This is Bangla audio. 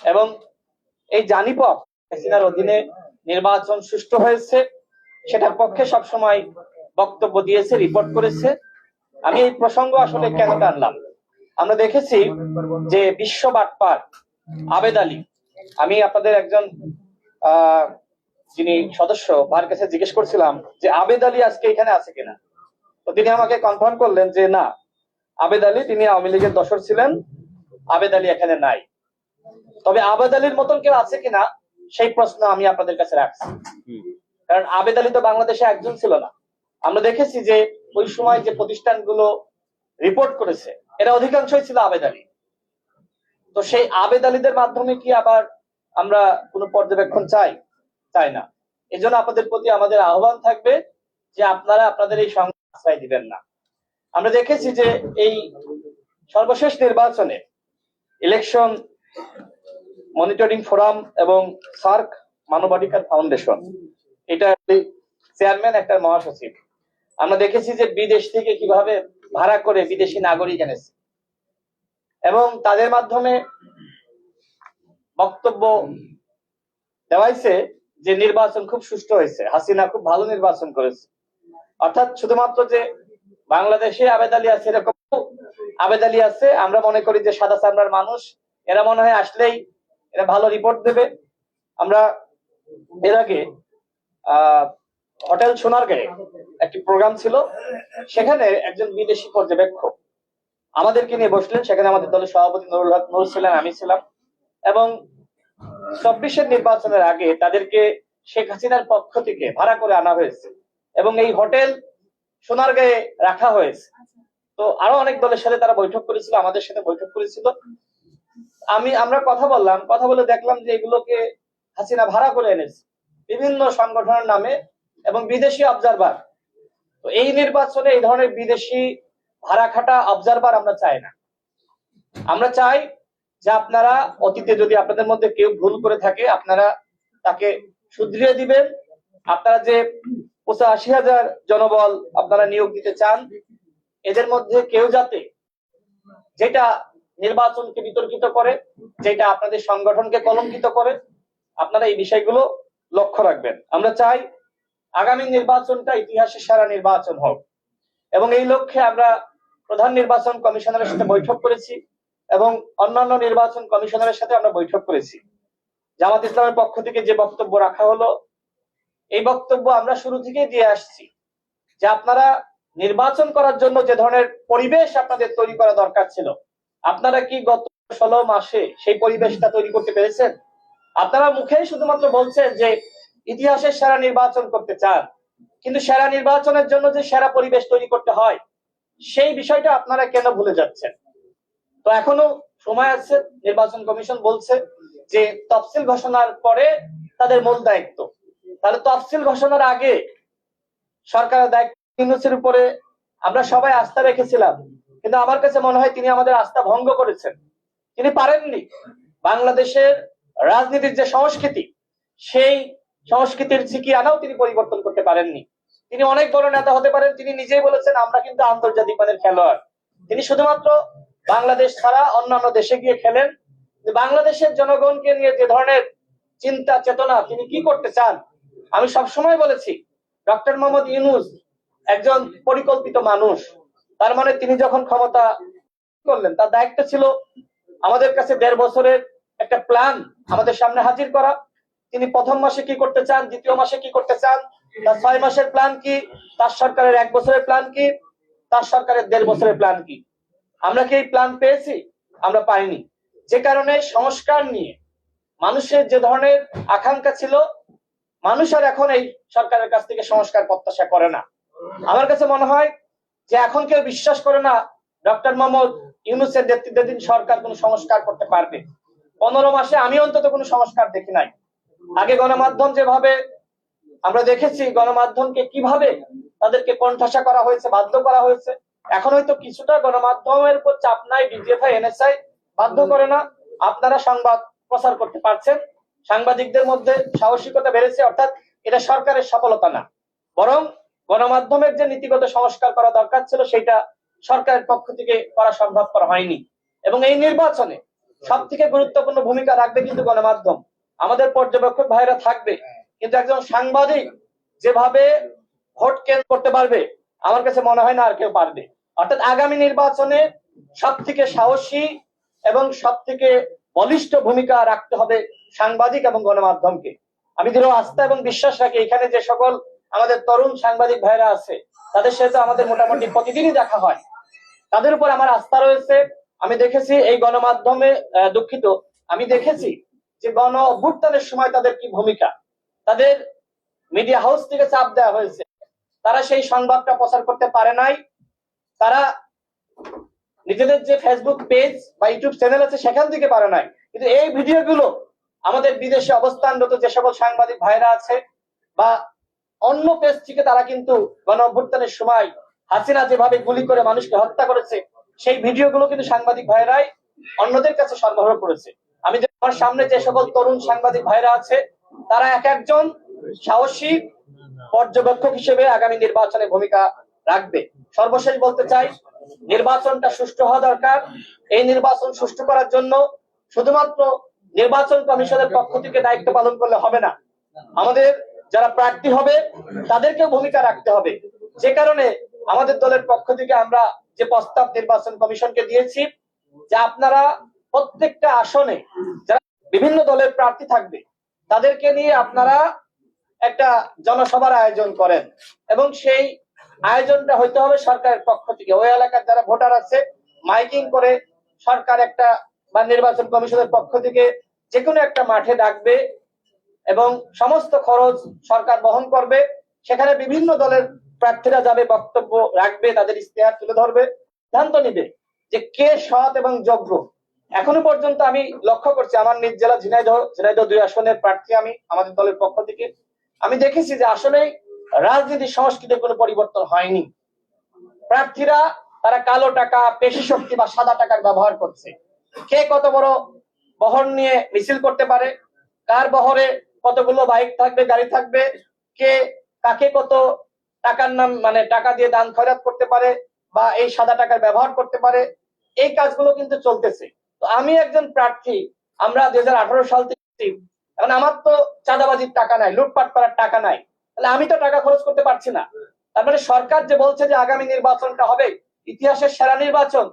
এবং এই জানিপথ হাসিনার অধীনে নির্বাচন সুষ্ঠু হয়েছে। সেটার পক্ষে সবসময় বক্তব্য দিয়েছে রিপোর্ট করেছে। আমি এই প্রসঙ্গ আসলে কেন টানলাম? আমরা দেখেছি যে বিশ্ব বাটপার আবেদ আলী, আমি আপনাদের একজন যিনি সদস্য তার কাছে জিজ্ঞেস করছিলাম যে আবেদ আলী আজকে এখানে আছে কিনা? তো তিনি আমাকে কনফার্ম করলেন যে না, আবেদ আলী, তিনি আওয়ামী লীগের দশর ছিলেন, আবেদ আলী এখানে নাই। তবে আবেদ আলীর মতন কেউ আছে কিনা সেই প্রশ্ন আমি আপনাদের কাছে রাখছি। কারণ আবেদ আলী তো বাংলাদেশে একজন ছিল না। আমরা দেখেছি যে ওই সময় যে প্রতিষ্ঠানগুলো রিপোর্ট করেছে এরা অধিকাংশই ছিল আবেদ আলী। তো সেই আবেদ আলীদের মাধ্যমে কি আবার আমরা কোনো পর্যবেক্ষণ চাই? চাই না। এজন্য আপনাদের প্রতি আমাদের আহ্বান থাকবে যে আপনারা আপনাদের এই সংবাদ আশ্রয় দিবেন না। আমরা দেখেছি যে এই সর্বশেষ নির্বাচনে ইলেকশন মনিটরিং ফোরাম এবং সার্ক মানবাধিকার ফাউন্ডেশন। এটা চেয়ারম্যান, একটা মহাসচিব। আমরা দেখেছি যে বিদেশ থেকে কীভাবে ভাড়া করে বিদেশি নাগরিক এনেছে। এবং তাদের মাধ্যমে বক্তব্য দেওয়াইছে যে নির্বাচন খুব সুষ্ঠু হয়েছে। হাসিনা খুব ভালো নির্বাচন করেছে। অর্থাৎ শুধুমাত্র যে বাংলাদেশে আবেদ আলী আছে এরকম আবেদ আলী আছে, আমরা মনে করি যে সাদা চামড়ার মানুষ। এরা মনে হয় আসলেই এরা ভালো রিপোর্ট দেবে। আমরা এর আগে হোটেল সোনারগাঁয়ে একটি প্রোগ্রাম ছিল। সেখানে একজন বিদেশি পর্যবেক্ষক আমাদেরকে নিয়ে বসলেন। সেখানে আমাদের দলের সভাপতি নুরুল হক নুর ছিলেন, আমি ছিলাম। এবং চব্বিশের নির্বাচনের আগে তাদেরকে শেখ হাসিনার পক্ষ থেকে ভাড়া করে আনা হয়েছে এবং এই হোটেল সোনারগাঁয়ে রাখা হয়েছে। তো আরও অনেক দলের সাথে তারা বৈঠক করেছিল, আমাদের সাথে বৈঠক করেছিল। আমি, আমরা কথা বললাম, কথা বলে দেখলাম যে এগুলোকে হাসিনা ভাড়া করে এনেছে। বিভিন্ন সংগঠনের নামে এবং বিদেশি অবজারভার তো এই নির্বাচনে এই ধরনের বিদেশি ভাড়া খাটা অবজারভার আমরা চাই না। আমরা চাই যে আপনারা অতীতে যদি আপনাদের মধ্যে কেউ ভুল করে থাকে, আপনারা তাকে শুধরিয়ে দিবেন। আপনারা যে পঁচাশি হাজার জনবল আপনারা নিয়োগ দিতে চান, এদের মধ্যে কেউ যাতে যেটা নির্বাচনকে বিতর্কিত করে, যেটা আপনাদের সংগঠনকে কলঙ্কিত করে, আপনারা এই বিষয়গুলো লক্ষ্য রাখবেন। আমরা চাই আগামী নির্বাচনটা ইতিহাসের সারা নির্বাচন হোক। এবং এই লক্ষ্যে আমরা প্রধান নির্বাচন কমিশনারের সাথে বৈঠক করেছি এবং অন্যান্য নির্বাচন কমিশনারের সাথে আমরা বৈঠক করেছি। জামাত ইসলামের পক্ষ থেকে যে বক্তব্য রাখা হলো, এই বক্তব্য আমরা শুরু থেকেই দিয়ে আসছি যে আপনারা নির্বাচন করার জন্য যে ধরনের পরিবেশ আপনাদের তৈরি করা দরকার ছিল আপনারা কি গত ষোলো মাসে সেই পরিবেশটা তৈরি করতে পেরেছেন? আপনারা মুখে শুধুমাত্র বলছেন যে ইতিহাসের সেরা নির্বাচন করতে চান। কিন্তু সেরা নির্বাচনের জন্য যে সেরা পরিবেশ তৈরি করতে হয়, সেই বিষয়টা আপনারা কেন ভুলে যাচ্ছেন? তো এখনও সময় আছে, নির্বাচন কমিশন বলছে যে তফসিল ঘোষণার পরে তাদের মূল দায়িত্ব। তাহলে তফসিল ঘোষণার আগে সরকারের দায়িত্ব উপরে আমরা সবাই আস্থা রেখেছিলাম কিন্তু আমার কাছে মনে হয় তিনি আমাদের আস্থা ভঙ্গ করেছেন। তিনি পারেননি। বাংলাদেশের রাজনীতির যে সংস্কৃতি, সেই সংস্কৃতির ঝিকি আনাও তিনি পরিবর্তন করতে পারেননি। তিনি অনেক বড় নেতা হতে পারেন, তিনি নিজেই বলেছেন, আমরা কিন্তু আন্তর্জাতিক মানের খেলোয়াড়। তিনি শুধুমাত্র বাংলাদেশ ছাড়া অন্যান্য দেশে গিয়ে খেলেন। বাংলাদেশের জনগণকে নিয়ে যে ধরনের চিন্তা, চেতনা, তিনি কি করতে চান? আমি সবসময় বলেছি, ডক্টর মোহাম্মদ ইউনুস একজন পরিকল্পিত মানুষ। তার মানে তিনি যখন ক্ষমতা করলেন, তার দায়িত্ব ছিল আমাদের কাছে দেড় বছরের একটা প্ল্যান আমাদের সামনে হাজির করা। তিনি প্রথম মাসে কি করতে চান, দ্বিতীয় মাসে কি করতে চান, তার ছয় মাসের প্ল্যান কি, তার সরকারের এক বছরের প্ল্যান কি, তার সরকারের দেড় বছরের প্ল্যান কি। আমরা কি এই প্ল্যান পেয়েছি? আমরা পাইনি। যে কারণে সংস্কার নিয়ে মানুষের যে ধরনের আকাঙ্ক্ষা ছিল, মানুষ আর এখন এই সরকারের কাছ থেকে সংস্কার প্রত্যাশা করে না। আমার কাছে মনে হয় যে এখন কেউ বিশ্বাস করে না, ডক্টর মোহাম্মদ ইউনুসের নেতৃত্বাধীন সরকার কোন সংস্কার করতে পারবে। পনেরো মাসে আমি অন্তত কোনো সংস্কার দেখি নাই। আগে গণমাধ্যম যেভাবে আমরা দেখেছি, গণমাধ্যমকে কীভাবে তাদেরকে কণ্ঠাসা করা হয়েছে, বাধ্য করা হয়েছে, এখন হয়তো কিছুটা গণমাধ্যমের উপর চাপ নাই, বিজেপি এনএসআই বাধ্য করে না। আপনারা সংবাদ প্রচার করতে পারছেন, সাংবাদিকদের মধ্যে সাহসিকতা বেড়েছে, অর্থাৎ এটা সরকারের সফলতা না। বরং গণমাধ্যমের যে নীতিগত সংস্কার করা দরকার ছিল, সেটা সরকারের পক্ষ থেকে করা সম্ভব করা হয়নি। এবং এই নির্বাচনে সব থেকে গুরুত্বপূর্ণ ভূমিকা রাখবে কিন্তু গণমাধ্যম। আমাদের পর্যবেক্ষক ভাইরা থাকবে, কিন্তু একজন সাংবাদিক যেভাবে ভোট কেন্দ্র করতে পারবে, আমার কাছে মনে হয় না আর কেউ পারবে। অর্থাৎ আগামী নির্বাচনে সব থেকে সাহসী এবং সব থেকে বলিষ্ঠ ভূমিকা রাখতে হবে সাংবাদিক এবং গণমাধ্যমকে। আমি দৃঢ় আস্থা এবং বিশ্বাস রাখি, এখানে যে সকল আমাদের তরুণ সাংবাদিক ভাইরা আছে, তাদের সাথে আমাদের মোটামুটি প্রতিদিনই দেখা হয়। তাদের উপর আমার আস্থা রয়েছে। আমি দেখেছি এই গণমাধ্যমে দুঃখিত, আমি দেখেছি যে গণ অভ্যুত্থানের সময় তাদের কি ভূমিকা। তাদের মিডিয়া হাউস থেকে চাপ দেওয়া হয়েছে। তারা সেই সংবাদটা প্রচার করতে পারে নাই। তারা নিজেদের যে ফেসবুক পেজ বা ইউটিউব চ্যানেল আছে, সেখান থেকে পারে নাই। কিন্তু এই ভিডিওগুলো আমাদের বিদেশে অবস্থানরত যে সকল সাংবাদিক ভাইরা আছে বা অন্য পেজ থেকে তারা কিন্তু গণ অভ্যুত্থানের সময় হাসিনা যেভাবে গুলি করে মানুষকে হত্যা করেছে, সেই ভিডিওগুলো কিন্তু সাংবাদিক ভাইরাই অন্যদের কাছে সরবরাহ করেছে। আমি আমার সামনে যে সকল তরুণ সাংবাদিক ভাইরা আছে, তারা এক একজন সাহসী পর্যবেক্ষক হিসেবে আগামী নির্বাচনে ভূমিকা রাখবে। সর্বশেষ বলতে চাই, নির্বাচনটা সুষ্ঠু হওয়া দরকার। এই নির্বাচন সুষ্ঠু করার জন্য শুধুমাত্র নির্বাচন কমিশনের পক্ষ থেকে দায়িত্ব পালন করলে হবে না। আমাদের যারা প্রার্থী হবে, তাদেরকেও ভূমিকা রাখতে হবে। যে কারণে আমাদের দলের পক্ষ থেকে আমরা যে প্রস্তাব নির্বাচন কমিশনকে দিয়েছি, যে আপনারা প্রত্যেকটা আসনে যারা বিভিন্ন দলের প্রার্থী থাকবে, তাদেরকে নিয়ে আপনারা একটা জনসভার আয়োজন করেন। এবং সেই আয়োজনটা হইতে হবে সরকারের পক্ষ থেকে। ওই এলাকার যারা ভোটার আছে, মাইকিং করে সরকার একটা বা নির্বাচন কমিশনের পক্ষ থেকে যে কোনো একটা মাঠে ডাকবে এবং সমস্ত খরচ সরকার বহন করবে। সেখানে বিভিন্ন দলের প্রার্থীরা যাবে, বক্তব্য রাখবে, তাদের ইস্তেহার তুলে ধরবে। সিদ্ধান্ত নিবে যে কে সৎ এবং যোগ্য। এখনও পর্যন্ত আমি লক্ষ্য করছি, আমার নিজ জেলা ঝিনাইদহ ঝিনাইদহ দুই আসনের প্রার্থী আমি, আমাদের দলের পক্ষ থেকে। আমি দেখেছি যে আসলে রাজনীতি সংস্কৃতির কোনো পরিবর্তন হয়নি। প্রার্থীরা তারা কালো টাকা, পেশি শক্তি বা সাদা টাকার ব্যবহার করছে। কে কত বড় বহর নিয়ে মিছিল করতে পারে, কার বহরে কতগুলো বাইক থাকবে, গাড়ি থাকবে, কে কাকে কত টাকার নাম মানে টাকা দিয়ে দান খয়রাত করতে পারে বা এই সাদা টাকার ব্যবহার করতে পারে, এই কাজগুলো কিন্তু চলতেছে। তো আমি একজন প্রার্থী, আমরা দু হাজার আঠারো সাল থেকে, এখন আমার তো চাঁদাবাজির টাকা নাই, লুটপাট করার টাকা নাই, তাহলে আমি তো টাকা খরচ করতে পারছি না। তারপরে সরকার যে বলছে যে আগামী নির্বাচনটা হবে, ইতিহাসের সেরা নির্বাচন